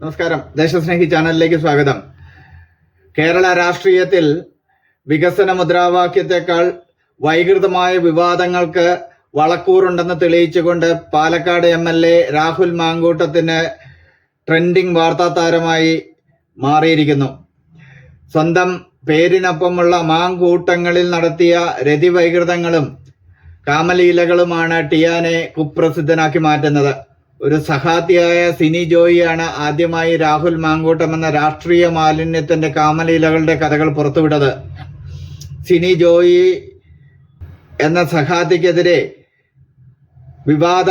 നമസ്കാരം. ദേശസ്നേഹി ചാനലിലേക്ക് സ്വാഗതം. കേരള രാഷ്ട്രീയത്തിൽ വികസന മുദ്രാവാക്യത്തെക്കാൾ വൈകൃതമായ വിവാദങ്ങൾക്ക് വളക്കൂറുണ്ടെന്ന് തെളിയിച്ചുകൊണ്ട് Palakkad M L A Rahul മാങ്കൂട്ടത്തിന് trending വാർത്താ താരമായി മാറിയിരിക്കുന്നു. സ്വന്തം പേരിനൊപ്പമുള്ള മാങ്കൂട്ടങ്ങളിൽ നടത്തിയ രതിവൈകൃതങ്ങളും കാമലീലകളുമാണ് ടിയാനെ കുപ്രസിദ്ധനാക്കി മാറ്റുന്നത്. ഒരു സഹാത്തിയായ സിനി ജോയിയാണ് ആദ്യമായി രാഹുൽ മാങ്കൂട്ടം എന്ന രാഷ്ട്രീയ മാലിന്യത്തിന്റെ കാമലീലകളുടെ കഥകൾ പുറത്തുവിട്ടത്. സിനി ജോയി എന്ന സഹാത്തിക്കെതിരെ വിവാദ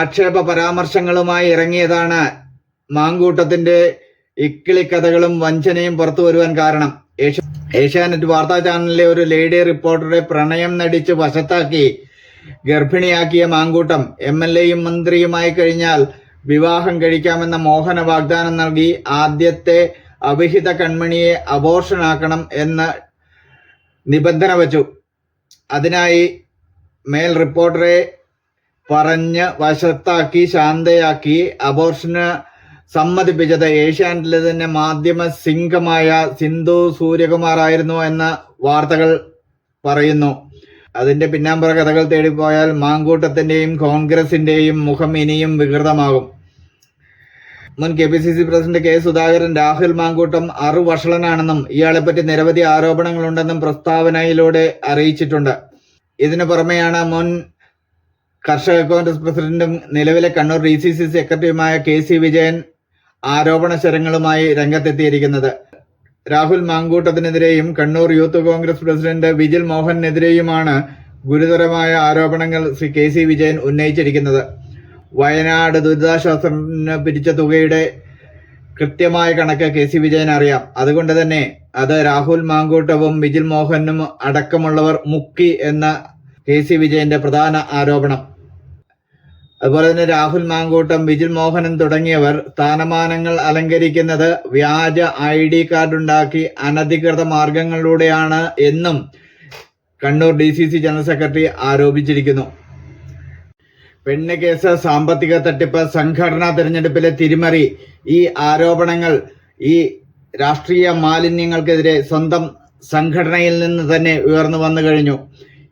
ആക്ഷേപ പരാമർശങ്ങളുമായി ഇറങ്ങിയതാണ് മാങ്കൂട്ടത്തിന്റെ ഇക്കിളിക്കഥകളും വഞ്ചനയും പുറത്തു വരുവാൻ കാരണം. ഏഷ്യ ഏഷ്യാനെറ്റ് വാർത്താ ചാനലിലെ ഒരു ലേഡി റിപ്പോർട്ടറെ പ്രണയം നടിച്ച് വശത്താക്കി ഗർഭിണിയാക്കിയ മാങ്കൂട്ടം എം എൽ എയും മന്ത്രിയുമായി കഴിഞ്ഞാൽ വിവാഹം കഴിക്കാമെന്ന മോഹന വാഗ്ദാനം നൽകി ആദ്യത്തെ അവിഹിത കൺമണിയെ അബോർഷനാക്കണം എന്ന നിബന്ധന വച്ചു. അതിനായി മേൽ റിപ്പോർട്ടറെ പറഞ്ഞ് വശത്താക്കി ശാന്തയാക്കി അബോർഷന് സമ്മതിപ്പിച്ചത്. ഏഷ്യാനെറ്റിലെ തന്നെ മാധ്യമ സിംഗമായ സിന്ധു സൂര്യകുമാർ ആയിരുന്നു എന്ന വാർത്തകൾ പറയുന്നു. അതിന്റെ പിന്നാമ്പുറ കഥകൾ തേടിപ്പോയാൽ മാങ്കൂട്ടത്തിന്റെയും കോൺഗ്രസിന്റെയും മുഖം ഇനിയും വികൃതമാകും. മുൻ K P C C president K Sudhakaran Rahul Mankoottam അറുവഷളനാണെന്നും ഇയാളെപ്പറ്റി നിരവധി ആരോപണങ്ങളുണ്ടെന്നും പ്രസ്താവനയിലൂടെ അറിയിച്ചിട്ടുണ്ട്. ഇതിനു പുറമെയാണ് മുൻ കർഷക കോൺഗ്രസ് പ്രസിഡന്റും നിലവിലെ കണ്ണൂർ ഡി സി സി സെക്രട്ടറിയുമായ കെ സി വിജയൻ ആരോപണ ശരങ്ങളുമായി രംഗത്തെത്തിയിരിക്കുന്നത്. രാഹുൽ മാങ്കൂട്ടത്തിനെതിരെയും Kannur youth Congress president vigil മോഹനെതിരെയുമാണ് ഗുരുതരമായ ആരോപണങ്ങൾ ശ്രീ കെ സി വിജയൻ ഉന്നയിച്ചിരിക്കുന്നത്. വയനാട് ദുരിതാശ്വാസത്തിന് പിരിച്ച തുകയുടെ കൃത്യമായ കണക്ക് കെ സി വിജയൻ അറിയാം. അതുകൊണ്ട് തന്നെ അത് രാഹുൽ മാങ്കൂട്ടവും വിജിൽ മോഹനും അടക്കമുള്ളവർ മുക്കി എന്ന കെ സി വിജയന്റെ പ്രധാന ആരോപണം. അതുപോലെ തന്നെ രാഹുൽ മാങ്കൂട്ടം വിജിൽ മോഹനൻ തുടങ്ങിയവർ സ്ഥാനമാനങ്ങൾ അലങ്കരിക്കുന്നത് വ്യാജ ഐ ഡി കാർഡ് ഉണ്ടാക്കി അനധികൃത മാർഗങ്ങളിലൂടെയാണ് എന്നും Kannur D C C general secretary ആരോപിച്ചിരിക്കുന്നു. പെണ്ണ് കേസ് സാമ്പത്തിക തട്ടിപ്പ് സംഘടനാ തെരഞ്ഞെടുപ്പിലെ തിരിമറി ഈ ആരോപണങ്ങൾ ഈ രാഷ്ട്രീയ മാലിന്യങ്ങൾക്കെതിരെ സ്വന്തം സംഘടനയിൽ നിന്ന് തന്നെ ഉയർന്നു വന്നു കഴിഞ്ഞു.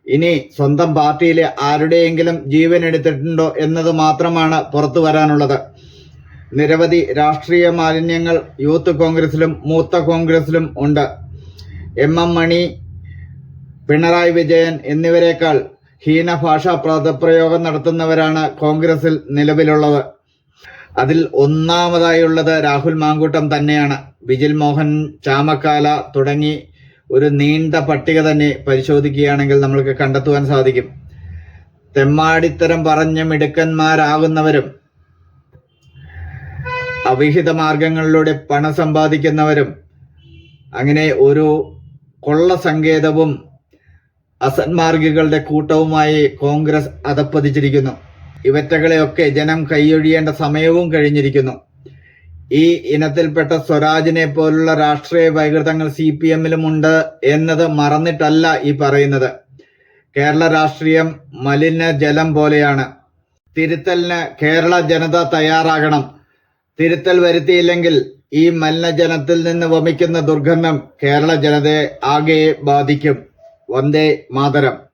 ഇനി സ്വന്തം പാർട്ടിയിലെ ആരുടെയെങ്കിലും ജീവൻ എടുത്തിട്ടുണ്ടോ എന്നത് മാത്രമാണ് പുറത്തു വരാനുള്ളത്. നിരവധി രാഷ്ട്രീയ മാലിന്യങ്ങൾ യൂത്ത് കോൺഗ്രസിലും മൂത്ത കോൺഗ്രസിലും ഉണ്ട്. എം എം മണി പിണറായി വിജയൻ എന്നിവരെക്കാൾ ഹീനഭാഷാ പദപ്രയോഗം നടത്തുന്നവരാണ് കോൺഗ്രസിൽ നിലവിലുള്ളത്. അതിൽ ഒന്നാമതായുള്ളത് രാഹുൽ മാങ്കൂട്ടം തന്നെയാണ്. വിജിൽ മോഹൻ ചാമക്കാല തുടങ്ങി ഒരു നീണ്ട പട്ടിക തന്നെ പരിശോധിക്കുകയാണെങ്കിൽ നമ്മൾക്ക് കണ്ടെത്തുവാൻ സാധിക്കും. തെമ്മാടിത്തരം പറഞ്ഞ മിടുക്കന്മാരാകുന്നവരും അവിഹിത മാർഗങ്ങളിലൂടെ പണം സമ്പാദിക്കുന്നവരും അങ്ങനെ ഒരു കൊള്ള സങ്കേതവും അസന്മാർഗികളുടെ കൂട്ടവുമായി കോൺഗ്രസ് അതപ്പതിച്ചിരിക്കുന്നു. ഇവറ്റകളെയൊക്കെ ജനം കൈയൊഴിയേണ്ട സമയവും കഴിഞ്ഞിരിക്കുന്നു. ഈ ഇനത്തിൽപ്പെട്ട സ്വരാജിനെ പോലുള്ള രാഷ്ട്രീയ വൈകൃതങ്ങൾ സി പി എമ്മിലും ഉണ്ട് എന്നത് മറന്നിട്ടല്ല ഈ പറയുന്നത്. കേരള രാഷ്ട്രീയം മലിന ജലം പോലെയാണ്. തിരുത്തലിന് കേരള ജനത തയ്യാറാകണം. തിരുത്തൽ വരുത്തിയില്ലെങ്കിൽ ഈ മലിനജനത്തിൽ നിന്ന് വമിക്കുന്ന ദുർഗന്ധം കേരള ജനതയെ ആകെ ബാധിക്കും. വന്ദേ മാതരം.